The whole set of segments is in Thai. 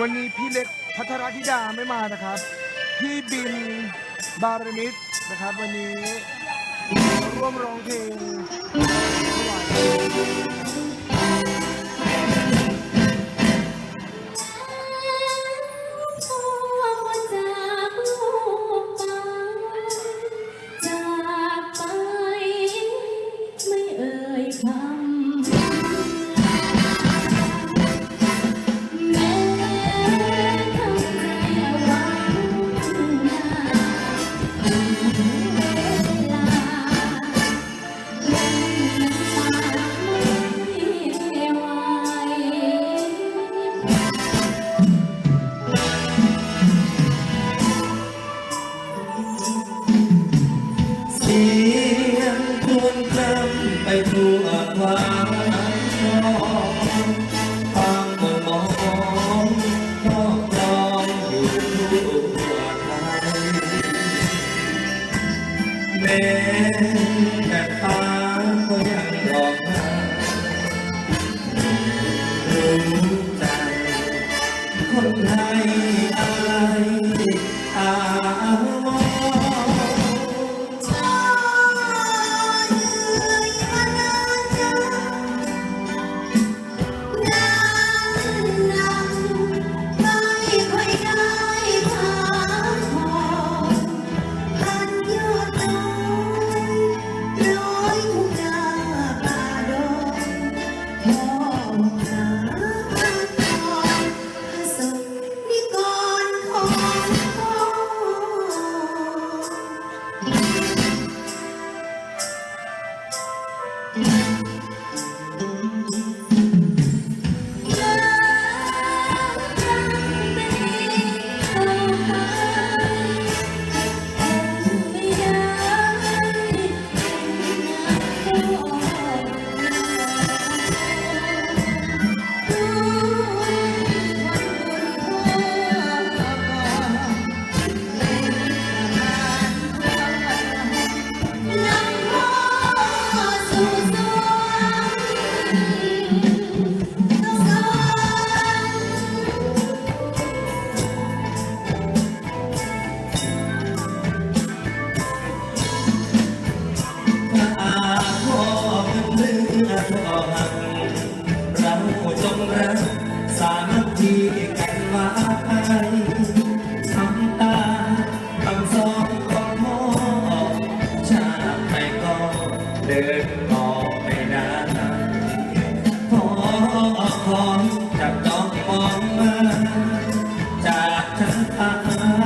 วันนี้พี่เล็กพัทรธิดาไม่มานะครับ พี่บินบารมิตรนะครับ วันนี้ร่วมร้องเพลงถวาย คนไทยอะไอา ที่กันไว้ทำตาทำสองของพ่อชาติไหนก็เดินต่อไม่ได้พอคอยจับจ้องมองมาจากฉัน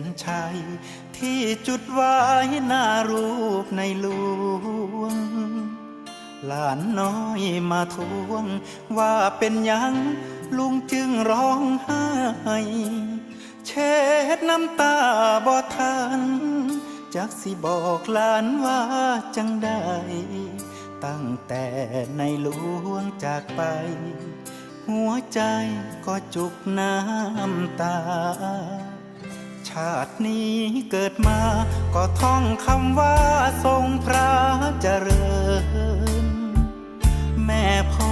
ทียนชัย ที่จุดไว้หน้ารูปในหลวง หลานน้อยมาทวง ว่าเป็นยังลุงจึงร้องไห้เช็ดน้ำตาบ่ทันจักสิบอกหลานว่าจังได้ตั้งแต่ในหลวงจากไป หัวใจก็จุกน้ำตา ชาตินี้เกิดมา ก็ท่องคำว่าทรงพระเจริญ แม่พ่อ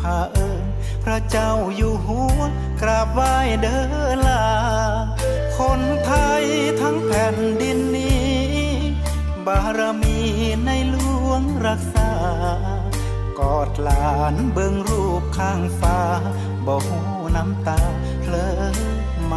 พาเอิญพระเจ้าอยู่หัว กราบไหว้เดินลา คนไทยทั้งแผ่นดินนี้ บารมีในหลวงรักษากอดหลานเบิ่งรูปข้างฟ้าบ่หูน้ำตาเพลอมา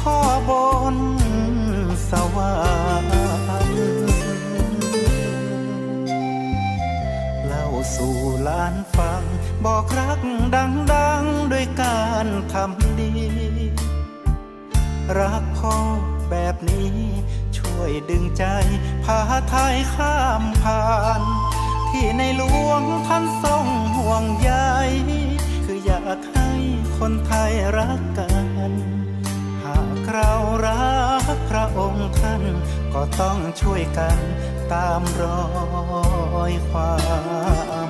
พ่อบนสวรรค์เล่าสู่หลานฟัง บอกรักดังๆด้วยการทำดี รักพ่อแบบนี้ ช่วยดึงใจ พาไทยข้ามผ่าน ที่ในหลวงท่านทรงห่วงใยคืออยากให้คนไทยรักกัน เรารักพระองค์ท่านก็ต้องช่วยกันตามรอยความ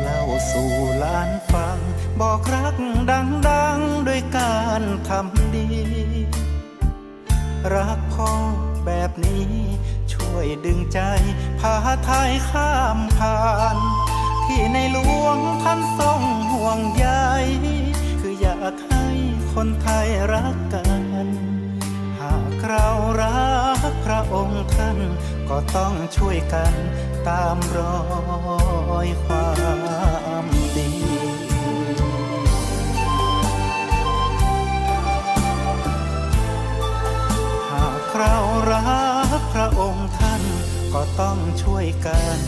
เล่าสู่หลานฟัง บอกรักดังๆด้วยการทำดี รักพ่อแบบนี้ ช่วยดึงใจพาไทยข้ามผ่าน ที่ในหลวงท่านทรงห่วงใยคืออยากให้คนไทยรักกัน หากเรารัก ระองค์ท่านก็ต้องช่วยกันตามรอยความดีหากเรารักพระองค์ท่านก็ต้องช่วยกัน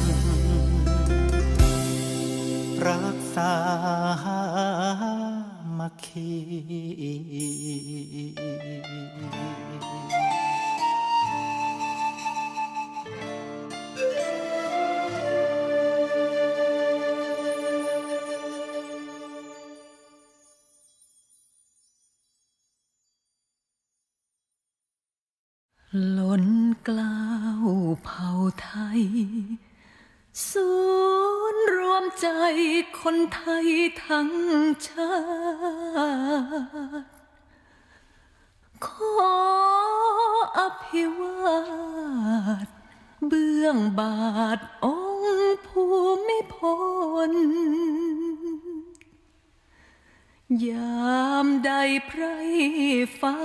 รักษามัคคี กล้าวเผ่าไทย ศูนย์รวมใจคนไทยทั้งชาติ ขออภิวาทเบื้องบาทองค์ภูมิพลยามใดไพรฟ้า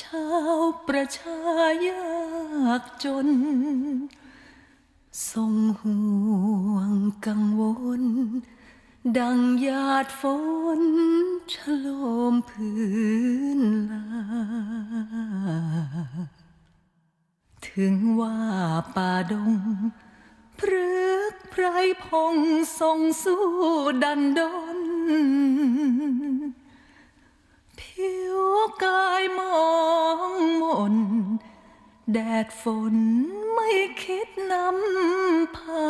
ชาวประชายากจน ทรงห่วงกังวล ดังหยาดฝนฉโลมพื้นลา ถึงว่าป่าดงพรึกไพรพงทรงสู้ดันดน กายมองมน แดดฝนไม่คิดนำพา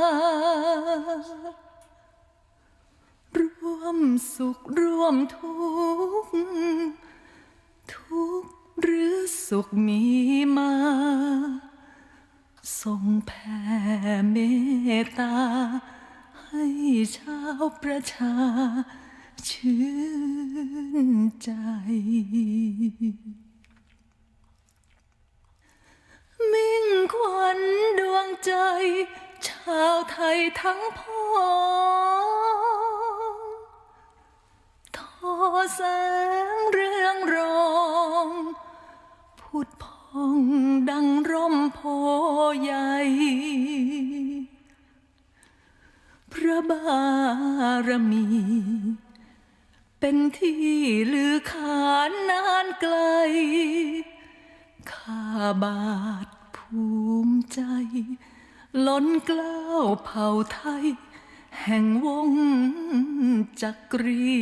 ร่วมสุขร่วมทุกข์ทุกข์หรือสุขมีมาทรงแผ่เมตตา ให้ชาวประชา ชื่นใจ มิ่งขวัญดวงใจ ชาวไทยทั้งพ้องทอแสงเรืองรองพุดพองดังร่มโพใหญ่พระบารมี เป็นที่ลือขานนานไกล ข้าบาทภูมิใจ ล้นกล้าวเผ่าไทย แห่งวงจักรี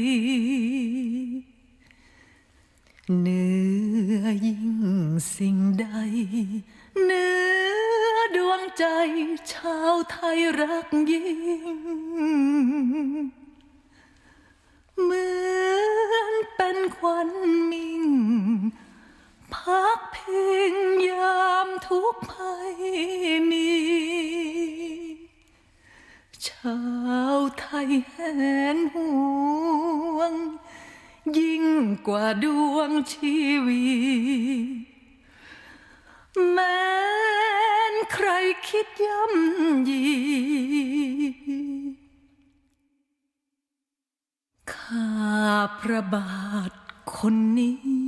เหนือยิ่งสิ่งใดเหนือดวงใจชาวไทยรักยิ่ง เหมือนเป็นควันมิ่ง พักพิงยามทุกภัยมี ชาวไทยแหนห่วง ยิ่งกว่าดวงชีวีแม้นใครคิดย่ำยี ข้าพระบาทคนนี้